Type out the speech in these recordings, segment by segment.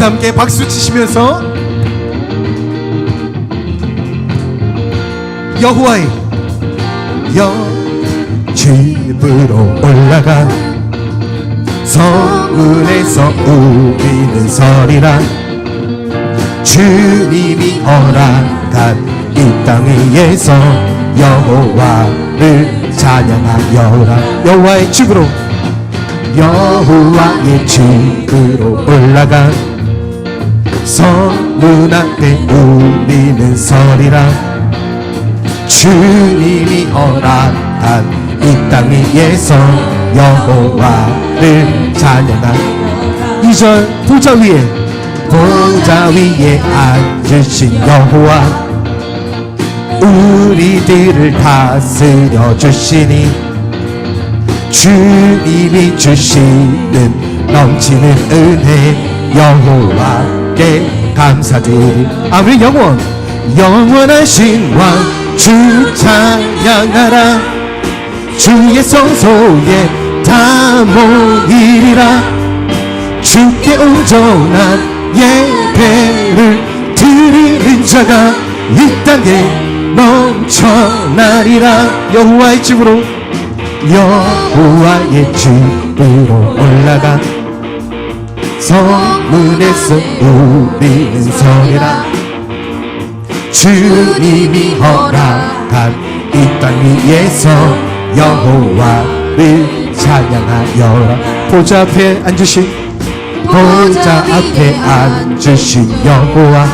다 함께 박수 치시면서 여호와의 여 집으로 올라가 성문에서 우리는 서리라 주님이 허락한 이 땅 위에서 여호와를 찬양하여라. 여호와의 집으로 여호와의 집으로 올라가 성문 앞에 우리는 서리라. 주님이 허락한 이 땅 위에서 여호와를 찬양한 이절 보좌 위에 보좌 위에 앉으신 여호와. 우리들을 다스려 주시니 주님이 주시는 넘치는 은혜 여호와 께 감사드리. 아멘 영원. 영원하신 왕주 찬양하라. 주의 성소에 다 모이리라. 주께 온전한 예배를 드리는 자가 이 땅에 넘쳐나리라. 여호와의 집으로 여호와의 집으로 올라가 성문에서 우리는 서리라. 주님이 허락한 이 땅 위에서 여호와를 찬양하여라 보좌 앞에 앉으신 보좌 앞에 앉으신 여호와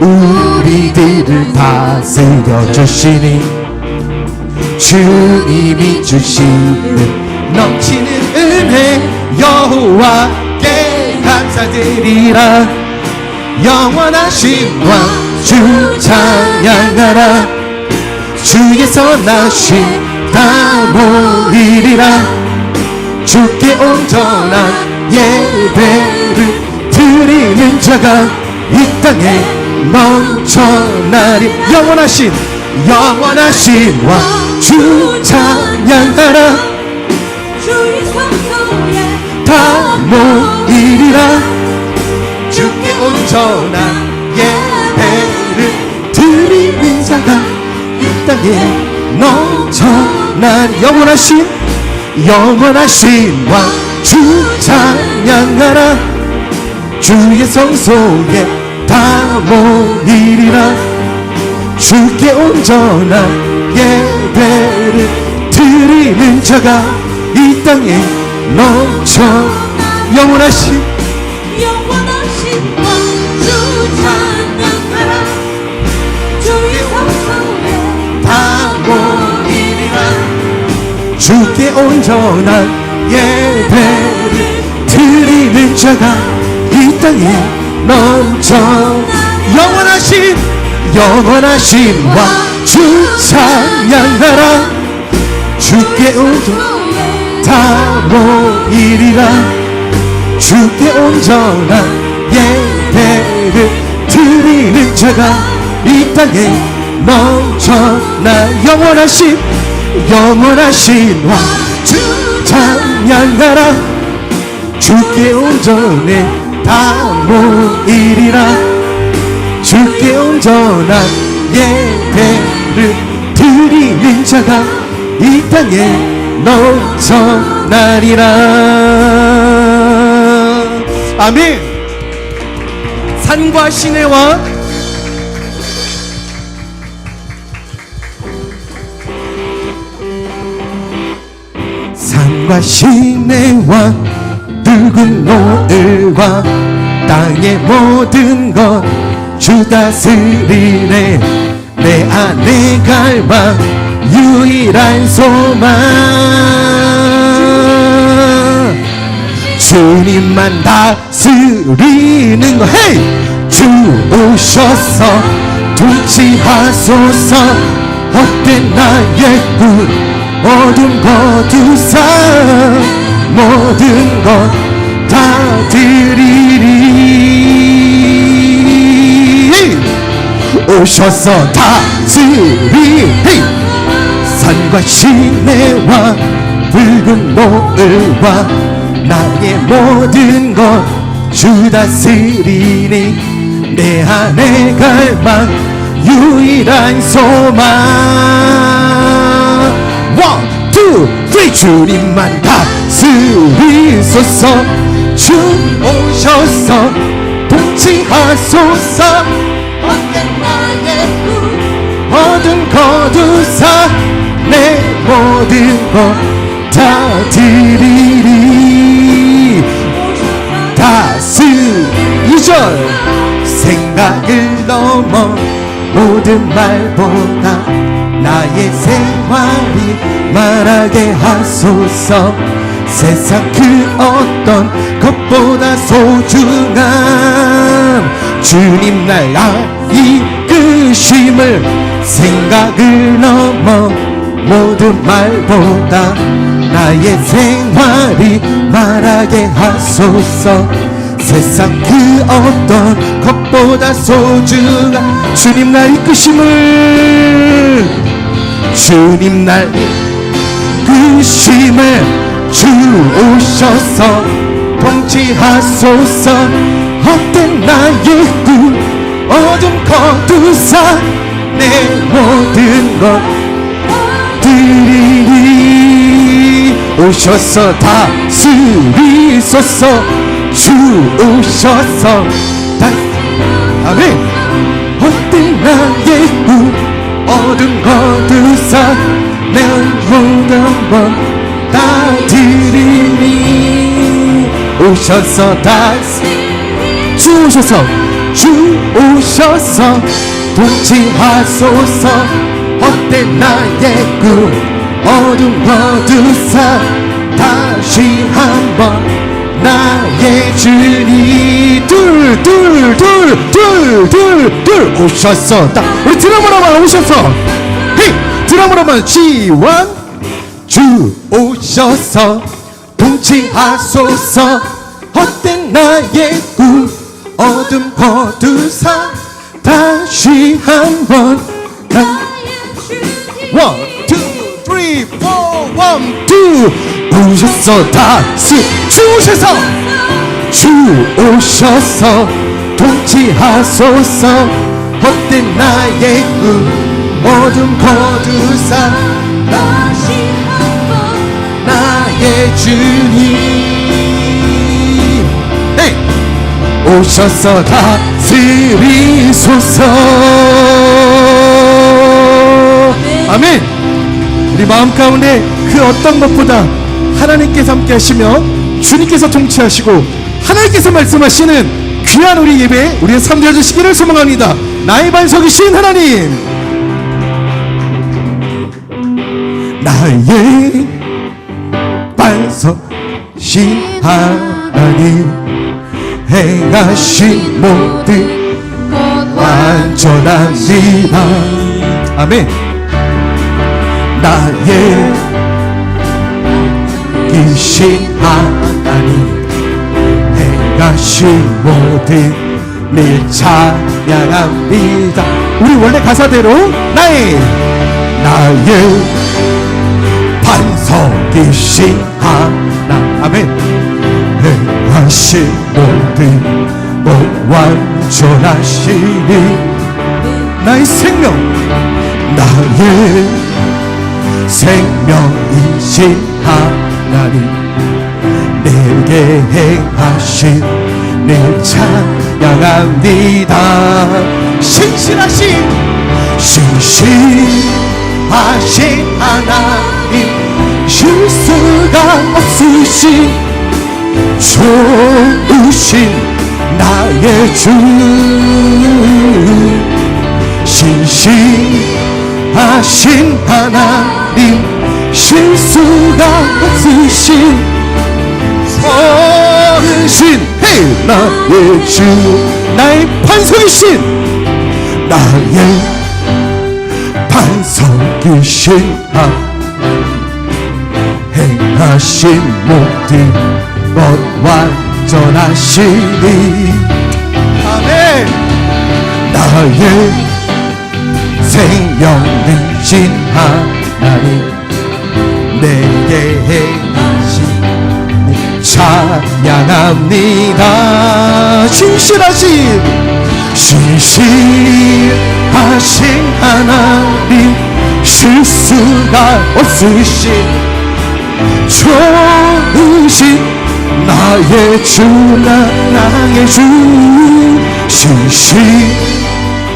우리들을 다스려 주시니. 주님이 주시는 넘치는 은혜 여호와께 감사드리라. 영원하신 왕주 찬양하라. 주의 선하신 다 모이리라. 주께 온전한 예배를 드리는 자가 이 땅에 넘쳐나리. 영원하신 영원하신 왕주 찬양하라. 성 소에 다 모이리라. 주께 온전한 예배를 드리는 자가 이 땅에 넘쳐난 영원하신 영원하신 왕주 찬양하라. 주의 성소에 다 모이리라. 주께 온전한 예배를 드리는 자가 이 땅에 넘쳐 영원하신 영원하신 왕주 찬양하라 주의 성소에 다 모이리라. 주께 온전한 예배를 드리는 자가 이 땅에 넘쳐 영원하신 영원하신 왕주 찬양하라. 주께 온전 다 모이리라 주께 온전한 예배를 드리는 자가 이 땅에 넘쳐나 영원하신 영원하신 왕 주 찬양하라. 주께 온전해 다 모이리라 주께 온전한 예배를 드리는 자가 이 땅에 넘쳐나리라. 아멘. 산과 왕 산과 왕 붉은 노을과 땅의 모든 것 주 다스리네. 내 안에 갈망 유일한 소망. 주님만 다스리는 거. 헤이! 주 오셔서 통치하소서. 헛된 나의 꿈 어둠 거두사 모든 것 다 드리리. 오셔서 다스리 산과 시내와 붉은 노을과 나의 모든 것 주 다스리니 내 안에 갈망 유일한 소망. 쓰리 주님만 다스리소서. 주 오셔서 통치하소서. 어떤 나의 꿈 어둠 거두사 내 모든 것 다 드리리. 다스 2절. 생각을 넘어 모든 말보다 나의 생활이 말하게 하소서. 세상 그 어떤 것보다 소중한 주님 날 이끄심을 생각을 넘어 모든 말보다 나의 생활이 말하게 하소서. 세상 그 어떤 것보다 소중한 주님 날 이끄심을 주님 날 이끄심을 주 오셔서 통치하소서. 헛된 나의 꿈 어둠 거두사 내 모든 것 오셔서 다스리소서. 주 오셔서 다. 아멘. 나의 꿈 어둠 거두사 내 모든 것다 드리니. 오셔서 다스 주 오셔서 주 오셔서 통치하소서. 헛된 나의 꿈 어둠 거두사 다시 한번 나의 주님 둘둘둘둘둘둘 오셨어 딱 우리 드럼으로만 오셨어. 헤이 드럼으로만 지원. 주 오셔서 통치하소서. 헛된 나의 꿈 어둠 거두사 다시 한번. 나 나의 주님 원, 투, 쓰리, 포, 원, 투 오셨어 다스. 주 오셔서. 주 오셔서. 통치하소서. 헛된 나의 꿈 어둠 거두사. 다시 한번 나의 주님. 네. 오셔서 다스리소서. 아멘 우리 마음 가운데 그 어떤 것보다 하나님께서 함께 하시며 주님께서 통치하시고 하나님께서 말씀하시는 귀한 우리 예배 우리의 삶 되어주시기를 소망합니다. 나의 반석이신 하나님. 나의 반석신 하나님. 행하신 모든 것 완전합니다. 아멘 나의 이신 하나님 행하신 모든 일 찬양합니다. 우리 원래 가사대로 나의 나의 반석이신 하나. 아멘. 행하신 모든 못 완전하시니 나의 생명 나의 생명이신 하나님 내게 행하신 내 찬양합니다. 신실하신 신실하신 하나님 실수가 없으신 좋으신 나의 주 신실 하신 하나님 실수가 없으신 어르신 헤이 나의 주 나의 반석이신 나의 반석이신 하 행하신 모든 것 완전하시니. 아멘. 나의 생명이신 하나님. 내게 행하신 찬양합니다. 신실하신 신실하신 하나님. 실수가 없으신 좋으신 나의 주 나, 나의 주. 신실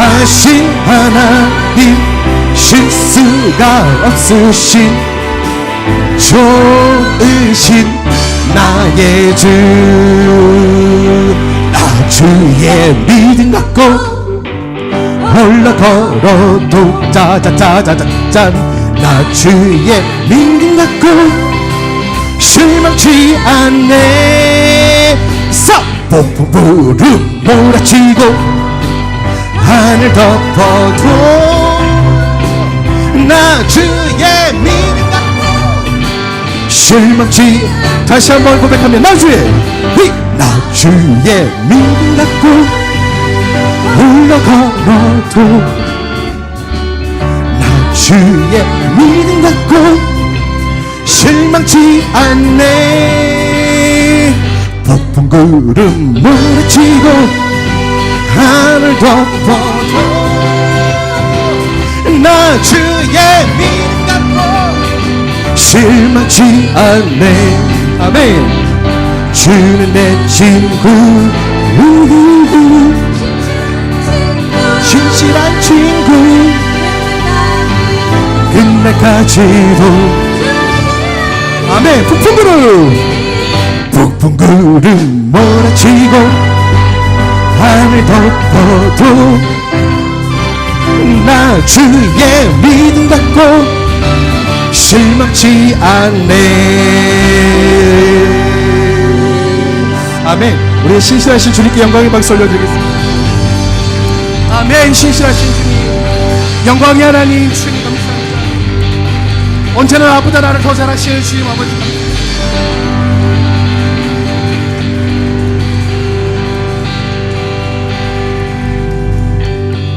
하신 하나님 실수가 없으신 좋으신 나의 주, 나 주의 믿음 갖고 홀로 걸어도 짜자자자자짠 나 주의 믿음 갖고 실망치 않네. 사 폭풍불을 몰아치고 하늘 덮어도 나 주의 믿음 갖고 실망치 다시 한번 고백하면 나 주의 휘! 나 주의 믿음 걸어도 나 주의 믿음 갖고 실망치 않네 폭풍 구름 몰아치고 하늘 덮어도 나 주의 믿음 갖고 실망치 않네. 아멘. 주는 내 친구. 우후후. 신실한 친구. 끝날까지도. 아멘. 폭풍구름 폭풍구름 몰아치고 하늘 덮어도 나 주의 믿음 갖고 실망치 않네. 아멘. 우리 신실하신 주님께 영광의 박수 올려드리겠습니다. 아멘. 신실하신 주님. 영광의 하나님 주님 감사합니다. 언제나 나보다 나를 더 잘하시는 주님 아버지